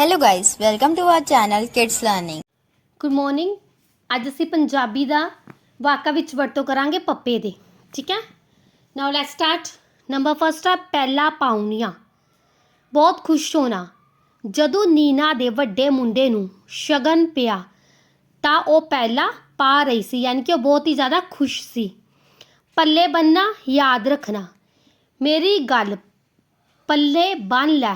Hello guys, welcome to our channel Kids Learning. Good morning ਅੱਜ ਅਸੀਂ ਪੰਜਾਬੀ ਦਾ ਵਾਕਾ ਵਿੱਚ ਵਰਤੋਂ ਕਰਾਂਗੇ ਪੱਪੇ ਦੇ ਠੀਕ ਹੈ? Now let's start number first ਆ ਪਹਿਲਾ ਪਾਉਣੀਆਂ। ਬਹੁਤ ਖੁਸ਼ ਹੋਣਾ। ਜਦੋਂ ਨੀਨਾ ਦੇ ਵੱਡੇ ਮੁੰਡੇ ਨੂੰ ਸ਼ਗਨ ਪਿਆ ਤਾਂ ਉਹ ਪਹਿਲਾ ਪਾ ਰਹੀ ਸੀ ਯਾਨੀ ਕਿ ਉਹ ਬਹੁਤ ਹੀ ਜ਼ਿਆਦਾ ਖੁਸ਼ ਸੀ। ਪੱਲੇ ਬੰਨਾ ਯਾਦ ਰੱਖਣਾ। ਮੇਰੀ ਗੱਲ ਪੱਲੇ ਬੰਨ ਲੈ।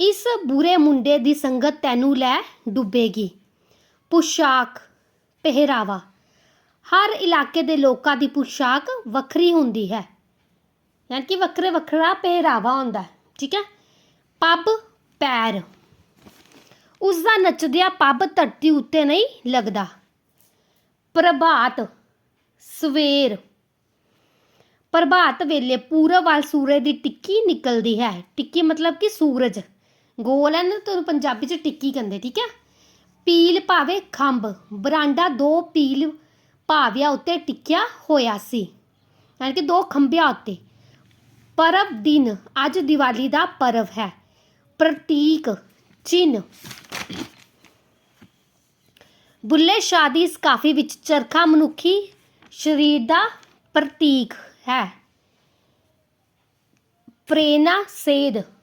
ਇਸ ਬੁਰੇ ਮੁੰਡੇ ਦੀ ਸੰਗਤ ਤੈਨੂੰ ਲੈ ਡੁੱਬੇਗੀ। ਪੁਸ਼ਾਕ, ਪਹਿਰਾਵਾ। ਹਰ ਇਲਾਕੇ ਦੇ ਲੋਕਾਂ ਦੀ ਪੁਸ਼ਾਕ ਵੱਖਰੀ ਹੁੰਦੀ ਹੈ। ਯਾਨੀ ਕਿ ਵੱਖਰੇ ਵੱਖਰਾ ਪਹਿਰਾਵਾ ਹੁੰਦਾ ਠੀਕ ਹੈ? ਪੱਬ, ਪੈਰ। ਉਸ ਦਾ ਨੱਚਦਿਆ ਪੱਬ ਧਰਤੀ ਉੱਤੇ ਨਹੀਂ ਲੱਗਦਾ। ਪ੍ਰਭਾਤ, ਸਵੇਰ। ਪ੍ਰਭਾਤ ਵੇਲੇ ਪੂਰਬ ਵੱਲ ਸੂਰਜ ਦੀ ਟਿੱਕੀ ਨਿਕਲਦੀ ਹੈ। ਟਿੱਕੀ ਮਤਲਬ ਕਿ ਸੂਰਜ। ਗੋਲ ਹੈ ਨਾ ਤੁਹਾਨੂੰ ਪੰਜਾਬੀ ਚ ਟਿੱਕੀ ਕਹਿੰਦੇ, ਠੀਕ ਹੈ ਪੀਲ ਭਾਵੇਂ ਖੰਭ, ਬਰਾਂਡਾ ਦੋ ਪੀਲ ਭਾਵਿਆਂ ਉੱਤੇ ਟਿਕਿਆ ਹੋਇਆ ਸੀ। ਯਾਨੀ ਕਿ ਦੋ ਖੰਭਿਆਂ ਉੱਤੇ। ਪਰਵ ਦਿਨ, ਅੱਜ ਦੀਵਾਲੀ ਦਾ ਪਰਵ ਹੈ। ਪ੍ਰਤੀਕ ਚਿੰਨ ਬੁੱਲੇ ਸ਼ਾਹ ਦੀ ਇਸ ਕਾਫੀ ਵਿੱਚ ਚਰਖਾ ਮਨੁੱਖੀ ਸਰੀਰ ਦਾ ਪ੍ਰਤੀਕ ਹੈ। ਪ੍ਰੇਰਨਾ ਸੇਧ।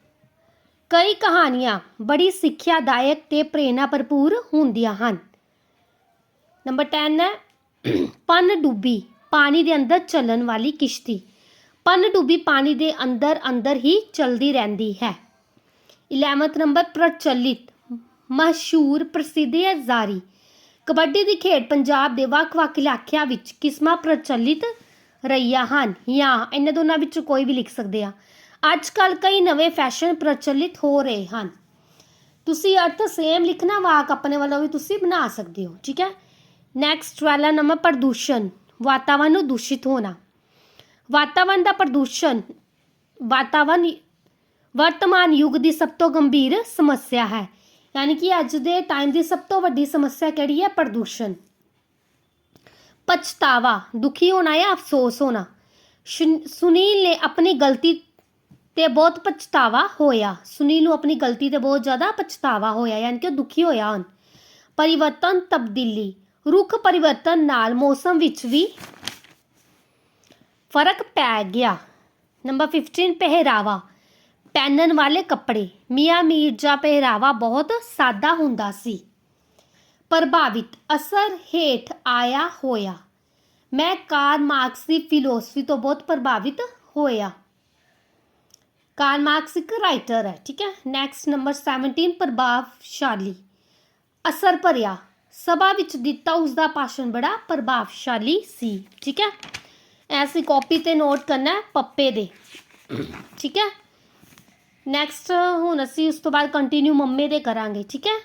ਕਈ ਕਹਾਣੀਆਂ ਬੜੀ ਸਿੱਖਿਆਦਾਇਕ ਤੇ ਪ੍ਰੇਰਨਾ ਭਰਪੂਰ ਹੁੰਦੀਆਂ ਹਨ। ਨੰਬਰ 10 ਹੈ, ਪਨ ਡੁੱਬੀ ਪਾਣੀ ਦੇ ਅੰਦਰ ਚੱਲਣ ਵਾਲੀ ਕਿਸ਼ਤੀ। ਪਨ ਡੁੱਬੀ ਪਾਣੀ ਦੇ ਅੰਦਰ ਅੰਦਰ ਹੀ ਚਲਦੀ ਰਹਿੰਦੀ ਹੈ। 11th ਨੰਬਰ, ਪ੍ਰਚਲਿਤ, ਮਸ਼ਹੂਰ, ਪ੍ਰਸਿੱਧ ਹੈ ਜ਼ਾਰੀ। ਕਬੱਡੀ ਦੀ ਖੇਡ ਪੰਜਾਬ ਦੇ ਵੱਖ-ਵੱਖ ਇਲਾਕਿਆਂ ਵਿੱਚ ਕਿਸਮਾਂ ਪ੍ਰਚਲਿਤ ਰਹੀਆਂ ਹਨ। ਜਾਂ ਇਹਨਾਂ ਦੋਨਾਂ ਵਿੱਚੋਂ ਕੋਈ ਵੀ ਲਿਖ ਸਕਦੇ ਆ। ਅੱਜ ਕੱਲ ਕਈ ਨਵੇਂ ਫੈਸ਼ਨ ਪ੍ਰਚਲਿਤ ਹੋ ਰਹੇ ਹਨ। ਤੁਸੀਂ ਅਰਥ ਸੇਮ ਲਿਖਣਾ ਵਾਕ ਆਪਣੇ ਵੱਲੋਂ ਵੀ ਤੁਸੀਂ ਬਣਾ ਸਕਦੇ ਹੋ, ਠੀਕ ਹੈ? ਨੈਕਸਟ ਵਾਲਾ ਨੰਬਰ ਪ੍ਰਦੂਸ਼ਣ ਵਾਤਾਵਰਣ ਨੂੰ ਦੂਸ਼ਿਤ ਹੋਣਾ। ਵਾਤਾਵਰਣ ਦਾ ਪ੍ਰਦੂਸ਼ਣ ਵਾਤਾਵਰਣ ਵਰਤਮਾਨ ਯੁੱਗ ਦੀ ਸਭ ਤੋਂ ਗੰਭੀਰ ਸਮੱਸਿਆ ਹੈ। ਯਾਨੀ ਕਿ ਅੱਜ ਦੇ ਟਾਈਮ ਦੀ ਸਭ ਤੋਂ ਵੱਡੀ ਸਮੱਸਿਆ ਕਿਹੜੀ ਹੈ? ਪ੍ਰਦੂਸ਼ਣ। ਪਛਤਾਵਾ, ਦੁਖੀ ਹੋਣਾ ਜਾਂ ਅਫਸੋਸ ਹੋਣਾ। ਸ਼ੁਨ- ਸੁਨੀਲ ਨੇ ਆਪਣੀ ਗਲਤੀ ਤੇ ਬਹੁਤ ਪਛਤਾਵਾ ਹੋਇਆ। ਸੁਨੀਲ ਨੂੰ ਆਪਣੀ ਗਲਤੀ ਤੇ ਬਹੁਤ ਜ਼ਿਆਦਾ ਪਛਤਾਵਾ ਹੋਇਆ, ਯਾਨੀ ਕਿ ਉਹ ਦੁਖੀ ਹੋਇਆ ਹਨ ਪਰਿਵਰਤਨ ਤਬਦੀਲੀ। ਰੁੱਖ ਪਰਿਵਰਤਨ ਨਾਲ ਮੌਸਮ ਵਿੱਚ ਵੀ ਫ਼ਰਕ ਪੈ ਗਿਆ। ਨੰਬਰ 15 ਪਹਿਰਾਵਾ। ਪਹਿਨਣ ਵਾਲੇ ਕੱਪੜੇ। ਮੀਆਂ ਮੀਰਜਾ ਪਹਿਰਾਵਾ ਬਹੁਤ ਸਾਦਾ ਹੁੰਦਾ ਸੀ। ਪ੍ਰਭਾਵਿਤ। ਅਸਰ ਹੇਠ ਆਇਆ ਹੋਇਆ। ਮੈਂ ਕਾਰਲ ਮਾਰਕਸ ਦੀ ਫਿਲਾਸਫੀ ਤੋਂ ਬਹੁਤ ਪ੍ਰਭਾਵਿਤ ਹੋਇਆ। ਕਾਰਲ ਮਾਰਕਸ ਇੱਕ ਰਾਈਟਰ ਹੈ, ਠੀਕ ਹੈ? ਨੈਕਸਟ ਨੰਬਰ 17 ਪ੍ਰਭਾਵਸ਼ਾਲੀ ਅਸਰ ਭਰਿਆ। ਸਭਾ ਵਿੱਚ ਦਿੱਤਾ ਉਸ ਦਾ ਭਾਸ਼ਣ ਬੜਾ ਪ੍ਰਭਾਵਸ਼ਾਲੀ ਸੀ, ਠੀਕ ਹੈ? ਐਸੀ ਕਾਪੀ ਤੇ ਨੋਟ ਕਰਨਾ ਪੱਪੇ ਦੇ। ਠੀਕ ਹੈ? ਨੈਕਸਟ ਹੁਣ ਅਸੀਂ ਉਸ ਤੋਂ ਬਾਅਦ ਕੰਟੀਨਿਊ ਮੰਮੇ ਦੇ ਕਰਾਂਗੇ, ਠੀਕ ਹੈ?